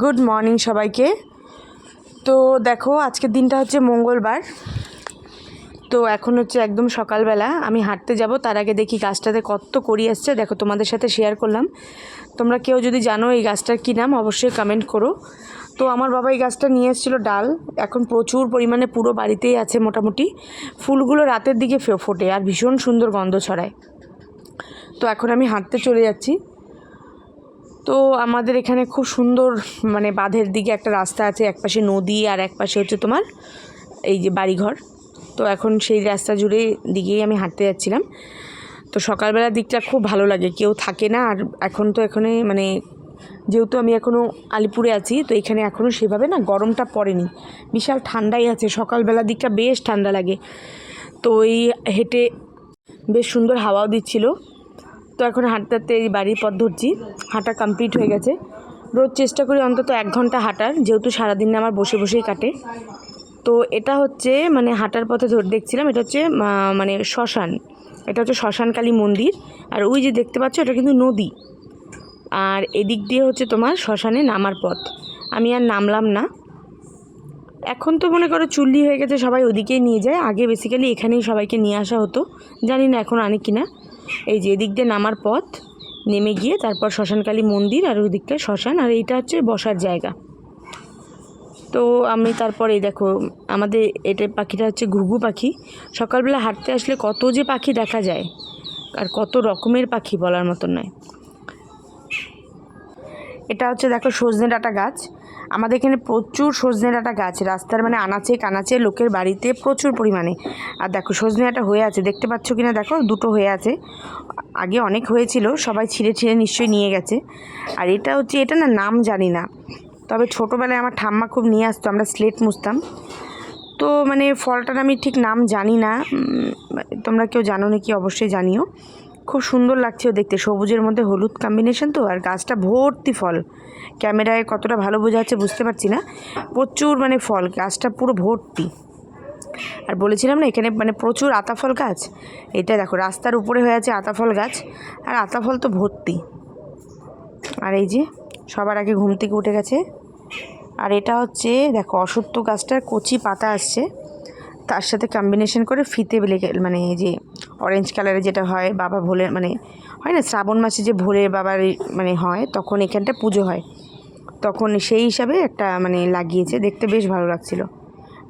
Good morning সবাইকে। তো দেখো, আজকের দিনটা হচ্ছে মঙ্গলবার। তো এখন হচ্ছে একদম সকালবেলা আমি হাঁটতে যাব, তার আগে দেখি গাছটাতে কত করি আসছে। দেখো, তোমাদের সাথে শেয়ার করলাম। তোমরা কেউ যদি জানো এই গাছটার কী নাম, অবশ্যই কমেন্ট করো। তো আমার বাবা এই গাছটা নিয়ে এসেছিল ডাল। এখন প্রচুর পরিমাণে পুরো বাড়িতেই আছে মোটামুটি। ফুলগুলো রাতের দিকে ফোটে আর ভীষণ সুন্দর গন্ধ ছড়ায়। তো এখন আমি হাঁটতে চলে যাচ্ছি। তো আমাদের এখানে খুব সুন্দর মানে বাঁধের দিকে একটা রাস্তা আছে, একপাশে নদী আর একপাশে হচ্ছে তোমার এই যে বাড়িঘর। তো এখন সেই রাস্তা জুড়ে দিকেই আমি হাঁটতে যাচ্ছিলাম। তো সকালবেলার দিকটা খুব ভালো লাগে, কেউ থাকে না আর এখন তো এখানে মানে যেহেতু আমি এখনও আলিপুরে আছি, তো এখানে এখনও সেভাবে না গরমটা পড়েনি। বিশাল ঠান্ডাই আছে, সকালবেলার দিকটা বেশ ঠান্ডা লাগে। তো এই হেঁটে বেশ সুন্দর হাওয়াও দিচ্ছিল। তো এখন হাঁটতে হাঁটতে এই বাড়ির পথ ধরছি। হাঁটা কমপ্লিট হয়ে গেছে। রোজ চেষ্টা করি অন্তত এক ঘণ্টা হাঁটার, যেহেতু সারাদিন আমার বসে বসেই কাটে। তো এটা হচ্ছে মানে হাঁটার পথে ধরে দেখছিলাম, এটা হচ্ছে মানে শ্মশান। এটা হচ্ছে শ্মশানকালী মন্দির। আর ওই যে দেখতে পাচ্ছ, এটা কিন্তু নদী। আর এদিক দিয়ে হচ্ছে তোমার শ্মশানে নামার পথ। আমি আর নামলাম না। এখন তো মনে করো চুল্লি হয়ে গেছে, সবাই ওদিকেই নিয়ে যায়। আগে বেসিক্যালি এখানেই সবাইকে নিয়ে আসা হতো। জানি না এখন আনে কিনা। এই যে এদিক দিয়ে নামার পথ, নেমে গিয়ে তারপর শ্মশানকালী মন্দির আর ওই দিকটা শ্মশান, আর এইটা হচ্ছে বসার জায়গা। তো আমি তারপরে দেখো, আমাদের এটা পাখিটা হচ্ছে ঘুঘু পাখি। সকালবেলা হাঁটতে আসলে কত যে পাখি দেখা যায়, আর কত রকমের পাখি বলার মতন নয়। এটা হচ্ছে দেখো সজনে ডাঁটা গাছ। আমাদের এখানে প্রচুর সজনে ডাঁটা গাছ, রাস্তার মানে আনাচে কানাচে লোকের বাড়িতে প্রচুর পরিমাণে। আর দেখো, সজনে ডাঁটা হয়ে আছে, দেখতে পাচ্ছ কি না দেখো, দুটো হয়ে আছে। আগে অনেক হয়েছিল, সবাই ছিঁড়ে ছিঁড়ে নিশ্চয়ই নিয়ে গেছে। আর এটা হচ্ছে, এটা না নাম জানি না। তবে ছোটোবেলায় আমার ঠাম্মা খুব নিয়ে আসতো, আমরা স্লেট মুছতাম। তো মানে ফলটার আমি ঠিক নাম জানি না। তোমরা কেউ জানো নাকি? অবশ্যই জানিও। খুব সুন্দর লাগছে দেখতে। সবুজের মধ্যে হলুদ কম্বিনেশন তো, আর গাছটা ভর্তি ফল। ক্যামেরায় কতটা ভালো বোঝা যাচ্ছে বুঝতে পারছি না। প্রচুর মানে ফল, গাছটা পুরো ভর্তি। আর বলেছিলাম না, এখানে মানে প্রচুর আতাফল গাছ? এটা দেখো, রাস্তার উপরে হয়ে আছে আতাফল গাছ, আর আতাফল তো ভর্তি। আর এই যে, সবার আগে ঘুম থেকে উঠে গেছে। আর এটা হচ্ছে, দেখো, অসত্য গাছটার কচি পাতা আসছে। তার সাথে কম্বিনেশন করে ফিতে লেগে মানে এই যে অরেঞ্জ কালারের যেটা হয়, বাবা ভোলে মানে হয় না, শ্রাবণ মাসে যে ভোলে বাবার মানে হয়, তখন এখানটা পুজো হয়। তখন সেই হিসাবে একটা মানে লাগিয়েছে, দেখতে বেশ ভালো লাগছিল।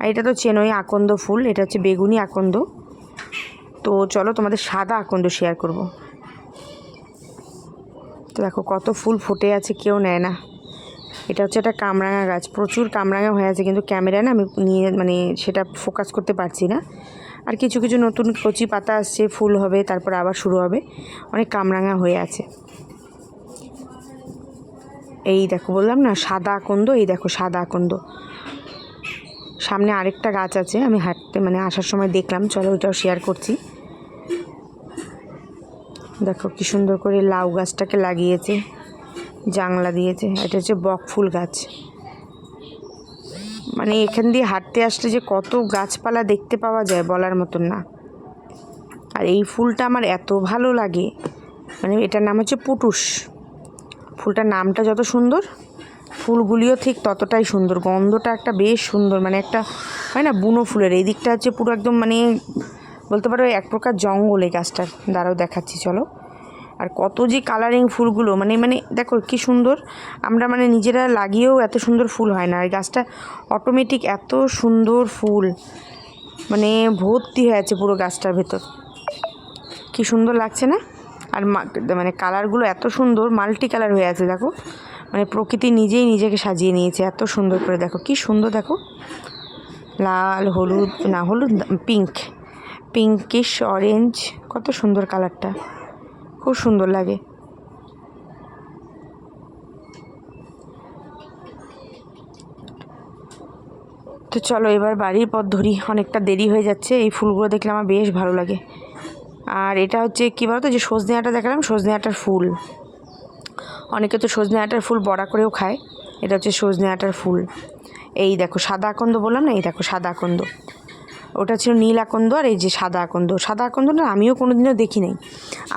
আর এটা তো চেনই আকন্দ ফুল, এটা হচ্ছে বেগুনি আকন্দ। তো চলো তোমাদের সাদা আকন্দ শেয়ার করব। তো দেখো কত ফুল ফুটে আছে, কেউ নেয় না। এটা হচ্ছে একটা কামরাঙা গাছ, প্রচুর কামরাঙা হয়ে আছে, কিন্তু ক্যামেরায় না আমি নিয়ে মানে সেটা ফোকাস করতে পারছি না। আর কিছু কিছু নতুন কচি পাতা আসছে, ফুল হবে, তারপর আবার শুরু হবে। অনেক কামরাঙা হয়ে আছে। এই দেখো, বললাম না, সাদা আকন্দ, এই দেখো সাদা আকন্দ। সামনে আরেকটা গাছ আছে, আমি হাঁটতে মানে আসার সময় দেখলাম, চলো ওইটাও শেয়ার করছি। দেখো কি সুন্দর করে লাউ গাছটাকে লাগিয়েছে, জাংলা দিয়েছে এটা হচ্ছে বক ফুল গাছ। মানে এখান দিয়ে হাঁটতে আসলে যে কত গাছপালা দেখতে পাওয়া যায় বলার মতন না। আর এই ফুলটা আমার এত ভালো লাগে। মানে এটার নাম হচ্ছে পুটুস। ফুলটার নামটা যত সুন্দর, ফুলগুলিও ঠিক ততটাই সুন্দর। গন্ধটা একটা বেশ সুন্দর মানে একটা, হয় না, বুনো ফুলের। এই দিকটা হচ্ছে পুরো একদম মানে বলতে পারো এক প্রকার জঙ্গল এই গাছটার। দ্বারাও দেখাচ্ছি, চলো। আর কত যে কালারিং ফুলগুলো মানে মানে দেখো কি সুন্দর। আমরা মানে নিজেরা লাগিয়েও এত সুন্দর ফুল হয় না। আর গাছটা অটোমেটিক এত সুন্দর ফুল। মানে ভর্তি হয়ে আছে পুরো গাছটার ভেতর। কি সুন্দর লাগছে না? আর মানে কালারগুলো এত সুন্দর মাল্টি কালার হয়ে আছে, দেখো। মানে প্রকৃতি নিজেই নিজেকে সাজিয়ে নিয়েছে, এত সুন্দর করে, দেখো। কি সুন্দর, দেখো। লাল, হলুদ, না, হলুদ পিঙ্ক পিঙ্কিশ অরেঞ্জ কত সুন্দর কালারটা খুব সুন্দর লাগে। তো চলো এবার বাড়ির পথ ধরি, অনেকটা দেরি হয়ে যাচ্ছে, এই ফুলগুলো দেখলে আমার বেশ ভালো লাগে। আর এটা হচ্ছে কী বলতো, যে সজনে আটা দেখালাম, সজনে আটার ফুল। অনেকে তো সজনে আটার ফুল বড়া করেও খায়, এটা হচ্ছে সজনে আটার ফুল। এই দেখো, সাদা আকন্দ বললাম না, এই দেখো, সাদা আকন্দ। ওটা ছিল নীল আকন্দ আর এই যে সাদা আকন্দ। সাদা আকন্দটা আমিও কোনোদিনও দেখি নাই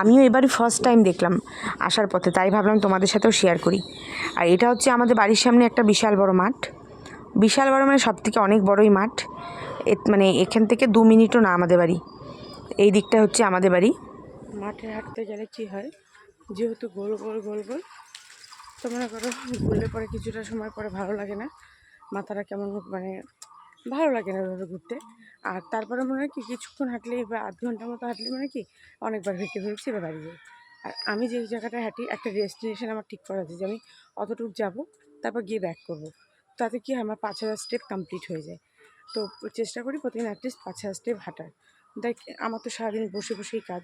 আমিও এবারই ফার্স্ট টাইম দেখলাম আসার পথে, তাই ভাবলাম তোমাদের সাথেও শেয়ার করি। আর এটা হচ্ছে আমাদের বাড়ির সামনে একটা বিশাল বড় মাঠ। বিশাল বড় মানে সব থেকে অনেক বড়ই মাঠ। মানে এখান থেকে দু মিনিটও না আমাদের বাড়ি। এই দিকটা হচ্ছে আমাদের বাড়ি। মাঠে হাঁটতে গেলে কি হয়? যেহেতু গোল গোল গোল গোল, তো মনে করো ঘুরলে পরে কিছুটা সময় পরে ভালো লাগে না। মাথাটা কেমন মানে ভালো লাগে না ওইভাবে ঘুরতে। আর তারপরে মনে হয় কি, কিছুক্ষণ হাঁটলে বা আধ ঘণ্টার মতো হাঁটলে মানে কি, অনেকবার হেঁটে ফেলছি এবার বাড়ি যাই। আর আমি যে জায়গাটায় হাঁটি, একটা ডেস্টিনেশন আমার ঠিক করা আছে যে আমি অতটুকু যাব, তারপর গিয়ে ব্যাক করব। তাতে কি হয়, আমার পাঁচ হাজার স্টেপ কমপ্লিট হয়ে যায়। তো চেষ্টা করি প্রতিদিন অ্যাটলিস্ট পাঁচ হাজার স্টেপ হাঁটার। দেখ, আমার তো সারাদিন বসে বসেই কাজ।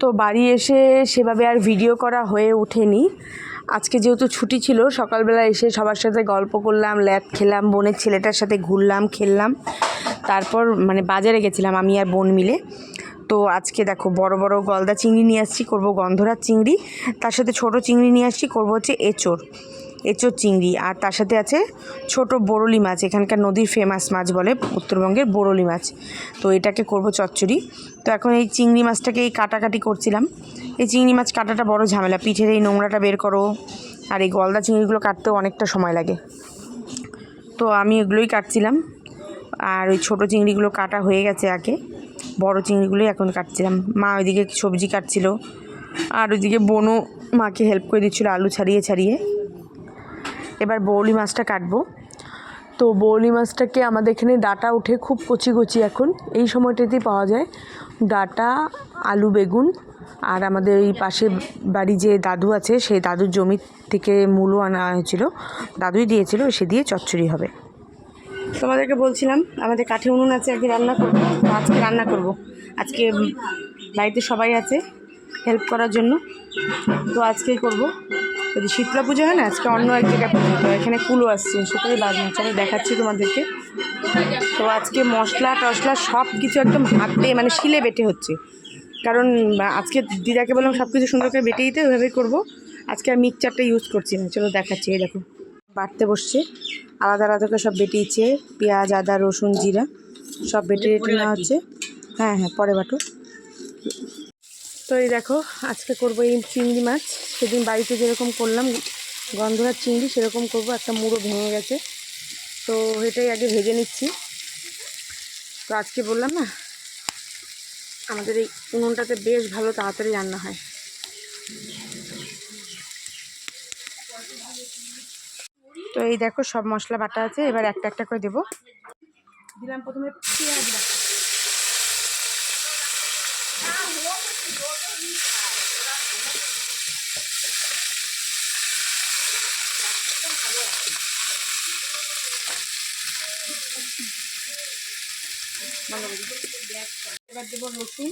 তো বাড়ি এসে সেভাবে আর ভিডিও করা হয়ে ওঠেনি। আজকে যেহেতু ছুটি ছিল, সকালবেলা এসে সবার সাথে গল্প করলাম, ল্যাব খেলাম, বোনের ছেলেটার সাথে ঘুরলাম, খেললাম। তারপর মানে বাজারে গেছিলাম আমি আর বোন মিলে। তো আজকে দেখো বড় বড় গলদা চিংড়ি নিয়ে আসছি, করব গন্ধরাজ চিংড়ি। তার সাথে ছোট চিংড়ি নিয়ে আসছি, করব হচ্ছে এঁচোড়। এঁচোড় চিংড়ি আর তার সাথে আছে ছোট বরলি মাছ, এখানকার নদীর ফেমাস মাছ বলে উত্তরবঙ্গের বরলি মাছ। তো এটাকে করব চচ্চড়ি। তো এখন এই চিংড়ি মাছটাকে এই কাটাকাটি করছিলাম। এই চিংড়ি মাছ কাটাটা বড় ঝামেলা, পিঠের এই নোংরাটা বের করো আর এই গলদা চিংড়িগুলো কাটতেও অনেকটা সময় লাগে। তো আমি এগুলোই কাটছিলাম আর ওই ছোটো চিংড়িগুলো কাটা হয়ে গেছে আগে, বড় চিংড়িগুলোই এখন কাটছিলাম। মা ওইদিকে সবজি কাটছিল আর ওইদিকে বোনও মাকে হেল্প করে দিচ্ছিল আলু ছাড়িয়ে ছাড়িয়ে। এবার বৌলি মাছটা কাটবো। তো বৌলি মাছটাকে আমাদের এখানে ডাটা উঠে খুব কচি কচি এখন। এই সময়টাতেই পাওয়া যায়। ডাটা, আলু, বেগুন আর আমাদের এই পাশে বাড়ি যে দাদু আছে, সেই দাদুর জমি থেকে মূলো আনা হয়েছিল। দাদুই দিয়েছিল, সে দিয়ে চচ্চড়ি হবে। তোমাদেরকে বলছিলাম, আমাদের কাঠে উনুন আছে, আজকে রান্না করব। আজকে রান্না করব। আজকে বাড়িতে সবাই আছে হেল্প করার জন্য। তো আজকেই করব। ওই যে শীতলা পুজো হয় না, আজকে অন্য এক জায়গায় পুজো এখানে কুলো আসছে, সেটাই বাজনা চলো দেখাচ্ছি তোমাদেরকে। তো আজকে মশলা টশলা সব কিছু একদম হাতে মানে শিলে বেটে হচ্ছে। কারণ আজকে দিদাকে বললাম সব কিছু সুন্দর করে বেটে দিতে, ওইভাবেই করব। আজকে আর মিক্সচারটা ইউজ করছি না। চলো দেখাচ্ছি, এই দেখো। বাটতে বসছে। আলাদা আলাদা করে সব বেটিয়েছে পেঁয়াজ, আদা, রসুন, জিরা, সব বেটে রেটে নেওয়া হচ্ছে। হ্যাঁ হ্যাঁ পরে বাটো এই দেখো, আজকে করব এই চিংড়ি মাছ। সেদিন বাড়িতে যেরকম করলাম গন্ধরার চিংড়ি, সেরকম করব। একটা মুড়ো ভেঙে গেছে। তো এটাই আগে ভেজে নিচ্ছি। তো আজকে বললাম না, আমাদের এই উনুনটাতে বেশ ভালো তাড়াতাড়ি রান্না হয়। তো এই দেখো, সব মশলা বাটা আছে। এবার একটা একটা করে দেবো। দিলাম প্রথমে পেঁয়াজ বাটা এবার দেবো রসুন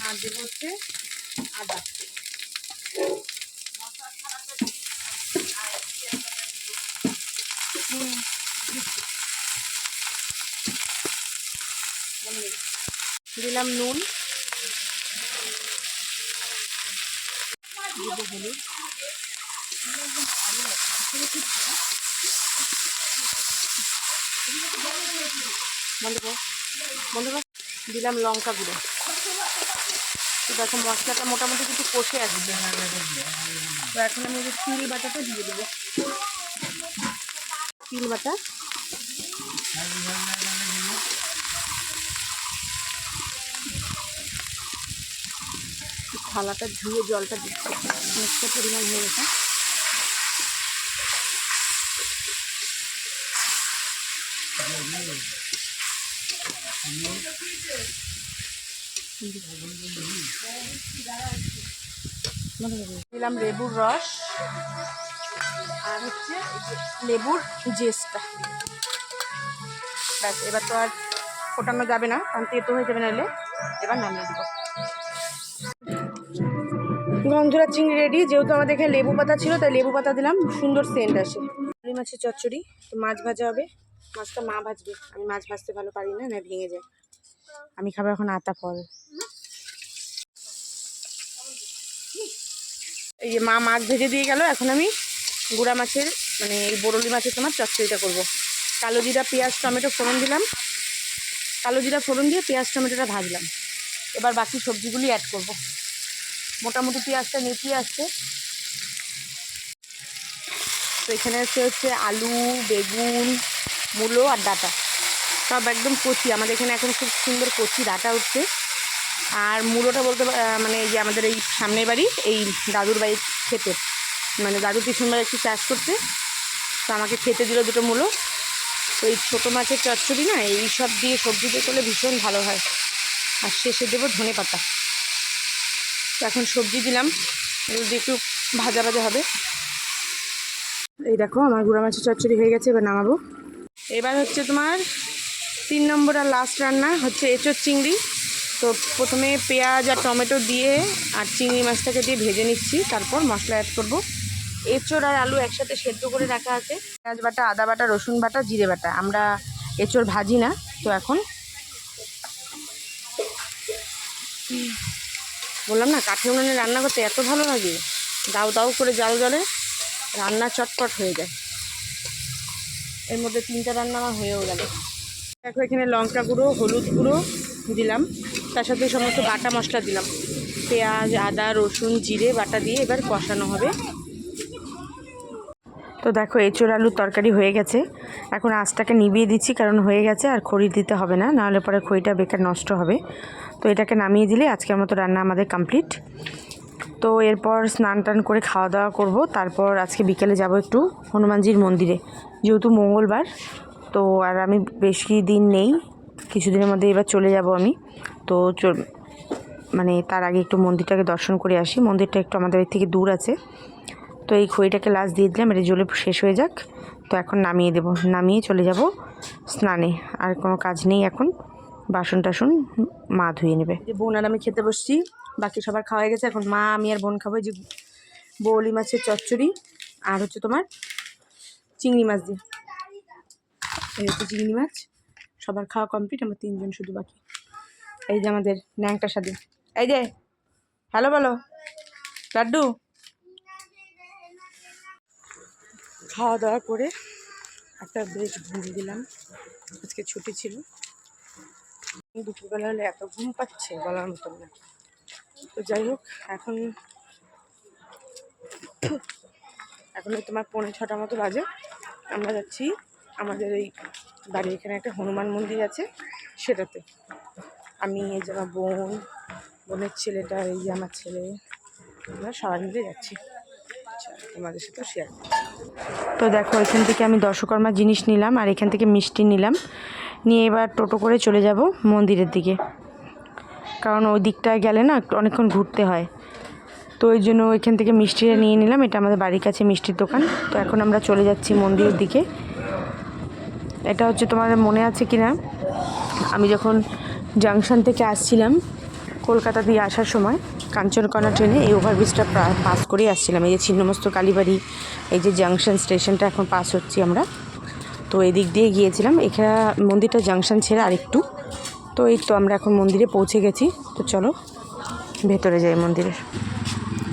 আর দেবো হচ্ছে আদা। দিলাম নুন। দেবো বন্ধ কর বন্ধ দিলাম লঙ্কা গুঁড়ো। তো দেখো, মশলাটা মোটামুটি কিছু কষে আসবে। তো এখন আমি যে তিল বাটাটা দিয়ে দেবো। তিল বাটা। থালাটা ধুয়ে জলটা দিচ্ছি। অনেকটা পরিমাণ হয়ে গেছে। দিলাম লেবুর রস আর হচ্ছে লেবুর জেসটা ব্যাস, এবার তো আর ফোটানো যাবে না, কারণ তেতো হয়ে যাবে নাহলে এবার নামিয়ে দেবো। গন্ধরা চিংড়ি রেডি যেহেতু আমাদের এখানে লেবু পাতা ছিল, তাই লেবু পাতা দিলাম, সুন্দর সেন্ট আসে। মাছের চচ্চড়ি, তো মাছ ভাজা হবে। মাছটা মা ভাজবে। আমি মাছ ভাজতে ভালো পারি না না ভেঙে যায়। আমি খাব এখন আতা ফল। এই যে মা মাছ ভেজে দিয়ে গেল, এখন আমি গুড়া মাছের মানে এই বরলি মাছের তোমার চচ্চড়িটা করব। কালো জিরা, পেঁয়াজ, টমেটো ফোড়ন দিলাম। কালো জিরা ফোড়ন দিয়ে পেঁয়াজ, টমেটোটা ভাজলাম। এবার বাকি সবজিগুলি অ্যাড করব। মোটামুটি পেঁয়াজটা নেতিয়ে আসছে। তো এখানে হচ্ছে হচ্ছে আলু, বেগুন, মূলো আর ডাটা। সব একদম কচি। আমাদের এখানে এখন খুব সুন্দর কচি ডাটা উঠছে। আর মূলোটা বলতে মানে এই যে আমাদের এই সামনের বাড়ি, এই দাদুর বাড়ির খেতে মানে দাদু পিছন বাড়ি একটু চাষ করতে তো আমাকে খেতে দিল দুটো মূলো। তো এই ছোটো মাছের চচ্চড়ি না, এই সব দিয়ে সবজি দিয়ে করলে ভীষণ ভালো হয়। আর শেষে দেবো ধনে পাতা। তো এখন সবজি দিলাম। এগুলো দিয়ে একটু ভাজা ভাজা হবে। এই দেখো, আমার গুঁড়া মাছের চচ্চড়ি হয়ে গেছে, এবার নামাবো। এবার হচ্ছে তোমার তিন নম্বর আর লাস্ট রান্না হচ্ছে এঁচোর চিংড়ি। তো প্রথমে পেঁয়াজ আর টমেটো দিয়ে আর চিংড়ি মাছটাকে দিয়ে ভেজে নিচ্ছি, তারপর মশলা অ্যাড করব। এঁচোড় আর আলু একসাথে সেদ্ধ করে রাখা আছে। পেঁয়াজ বাটা, আদা বাটা, রসুন বাটা, জিরে বাটা। আমরা এঁচোড় ভাজি না, তো এখন বললাম না কাঠের উনুনে রান্না করতে এত ভালো লাগে? দাউ দাউ করে জাল জলে। রান্না চটপট হয়ে যায়। এর মধ্যে তিনটা রান্না আমার হয়েও গেল। দেখো, এখানে লঙ্কা গুঁড়ো, হলুদ গুঁড়ো দিলাম। তার সাথে সমস্ত বাটা মশলা দিলাম। পেঁয়াজ, আদা, রসুন, জিরে, বাটা দিয়ে এবার কষানো হবে। তো দেখো, এঁচোড় আলুর তরকারি হয়ে গেছে। এখন আঁচটাকে নিভিয়ে দিচ্ছি, কারণ হয়ে গেছে আর খড়ি দিতে হবে না, নাহলে পরে খড়িটা বেকার নষ্ট হবে। তো এটাকে নামিয়ে দিলে আজকের মতো রান্না আমাদের কমপ্লিট তো এরপর স্নান টান করে খাওয়া দাওয়া করব। তারপর আজকে বিকেলে যাব একটু হনুমানজির মন্দিরে, যেহেতু মঙ্গলবার। তো আর আমি বেশি দিন নেই, কিছুদিনের মধ্যে এবার চলে যাব আমি। তো মানে তার আগে একটু মন্দিরটাকে দর্শন করে আসি। মন্দিরটা একটু আমাদের থেকে দূর আছে। তো এই খড়িটাকে লাস্ট দিয়ে দিলাম, এটা জলে শেষ হয়ে যাক। তো এখন নামিয়ে দেব, নামিয়ে চলে যাব স্নানে। আর কোনো কাজ নেই এখন, বাসন টাসন মা ধুয়ে নেবে। বোন আর আমি খেতে বসছি। বাকি সবার খাওয়া হয়ে গেছে। এখন মা, আমি আর বোন খাব যে বৌলি মাছের চচ্চড়ি আর হচ্ছে তোমার চিংড়ি মাছ দিয়ে। এই হচ্ছে চিংড়ি মাছ। সবার খাওয়া কমপ্লিট, আমরা তিনজন শুধু বাকি। এই যে আমাদের ন্যাংটা স্বাদী এই যে হ্যালো বলো। লাড্ডু। খাওয়া দাওয়া করে একটা বেশ ঘুম দিলাম। আজকে ছুটি ছিল। দুপুরবেলা হলে এত ঘুম পাচ্ছে বলার মতন না। তো যাই হোক এখন এখন তোমার পৌনে ছটা মতো বাজে। আমরা যাচ্ছি আমাদের এই বাড়ির এখানে একটা হনুমান মন্দির আছে সেটাতে। আমি এই যে আমার বোন বোনের ছেলেটা এই যে আমার ছেলে আমরা সবাই মিলে যাচ্ছি। আচ্ছা, তোমাদের সাথে শেয়ার তো দেখো এখান থেকে আমি দশকর্মা জিনিস নিলাম আর এখান থেকে মিষ্টি নিলাম। নিয়ে এবার টোটো করে চলে যাব মন্দিরের দিকে। কারণ ওই দিকটায় গেলে না অনেকক্ষণ ঘুরতে হয়। তো ওই জন্য ওইখান থেকে মিষ্টিটা নিয়ে নিলাম। এটা আমাদের বাড়ির কাছে মিষ্টির দোকান। তো এখন আমরা চলে যাচ্ছি মন্দিরের দিকে। এটা হচ্ছে তোমার মনে আছে কি না আমি যখন জাংশন থেকে আসছিলাম কলকাতা দিয়ে আসার সময় কাঞ্চনকণা ট্রেনে এই ওভারব্রিজটা পাস করেই আসছিলাম। এই যে ছিন্নমস্ত কালীবাড়ি, এই যে জাংশন স্টেশনটা এখন পাস হচ্ছি আমরা। তো এদিক দিয়ে গিয়েছিলাম। এখানে মন্দিরটা জাংশন ছেড়ে আরেকটু। তো এই তো আমরা এখন মন্দিরে পৌঁছে গেছি। তো চলো, ভেতরে যাই মন্দিরের।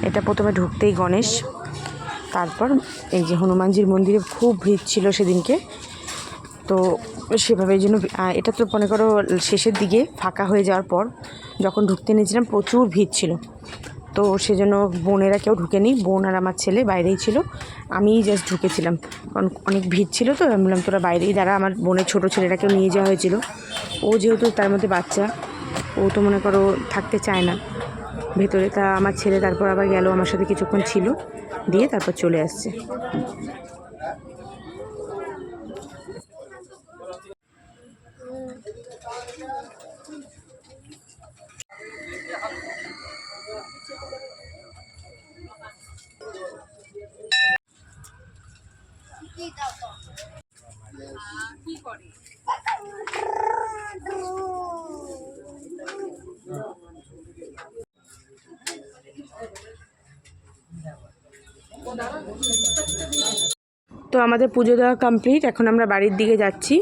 এটা প্রথমে ঢুকতেই গণেশ। তারপর এই যে হনুমানজির মন্দিরে খুব ভিড় ছিল সেদিনকে। তো সেভাবে এই জন্য এটা তো মনে করো শেষের দিকে ফাঁকা হয়ে যাওয়ার পর যখন ঢুকতে নিয়েছিলাম প্রচুর ভিড় ছিল। তো সেজন্য বোনেরা কেউ ঢুকেনি। বোন আর আমার ছেলে বাইরেই ছিল। আমিই জাস্ট ঢুকেছিলাম। কারণ অনেক ভিড় ছিল তো, আমি বললাম তোরা বাইরেই দাঁড়া, আমার বোনের ছোটো ছেলেটাকেও নিয়ে যাওয়া হয়েছিল। ও যেহেতু তার মধ্যে বাচ্চা, ও তো মনে করো থাকতে চায় না। ভেতরে তা আমার ছেলে তারপর আবার গেল, আমার সাথে কিছুক্ষণ ছিল, দিয়ে তারপর চলে আসছে। তো আমাদের পুজো দেওয়া কমপ্লিট এখন আমরা বাড়ির দিকে যাচ্ছি।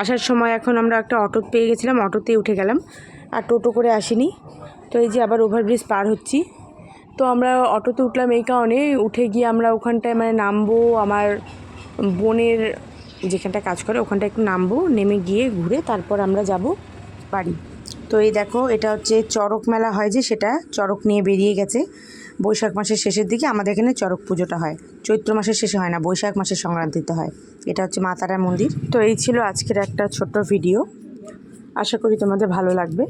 আসার সময় এখন আমরা একটা অটো পেয়ে গেছিলাম, অটোতেই উঠে গেলাম, আর টোটো করে আসিনি। তো এই যে আবার ওভারব্রিজ পার হচ্ছি। তো আমরা অটোতে উঠলাম এই কারণে, উঠে গিয়ে আমরা ওখানটায় মানে নামবো, আমার বোনের যেখানটা কাজ করে ওখানটা একটু নামবো, নেমে গিয়ে ঘুরে তারপর আমরা যাব বাড়ি। তো এই দেখো, এটা হচ্ছে চড়ক মেলা হয় যে সেটা, চড়ক নিয়ে বেরিয়ে গেছে। বৈশাখ মাসের শেষের দিকে আমাদের এখানে চড়ক পুজোটা হয়। চৈত্র মাসের শেষে হয় না, বৈশাখ মাসের সংক্রান্তিতে হয়। এটা হচ্ছে মা তারার মন্দির। তো এই ছিল আজকের একটা ছোট্ট ভিডিও। আশা করি তোমাদের ভালো লাগবে।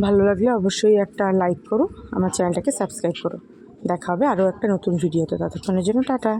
ভালো লাগলে অবশ্যই একটা লাইক করো, আমার চ্যানেলটাকে সাবস্ক্রাইব করো। দেখা হবে আরও একটা নতুন ভিডিওতে। ততক্ষণের জন্য টাটা।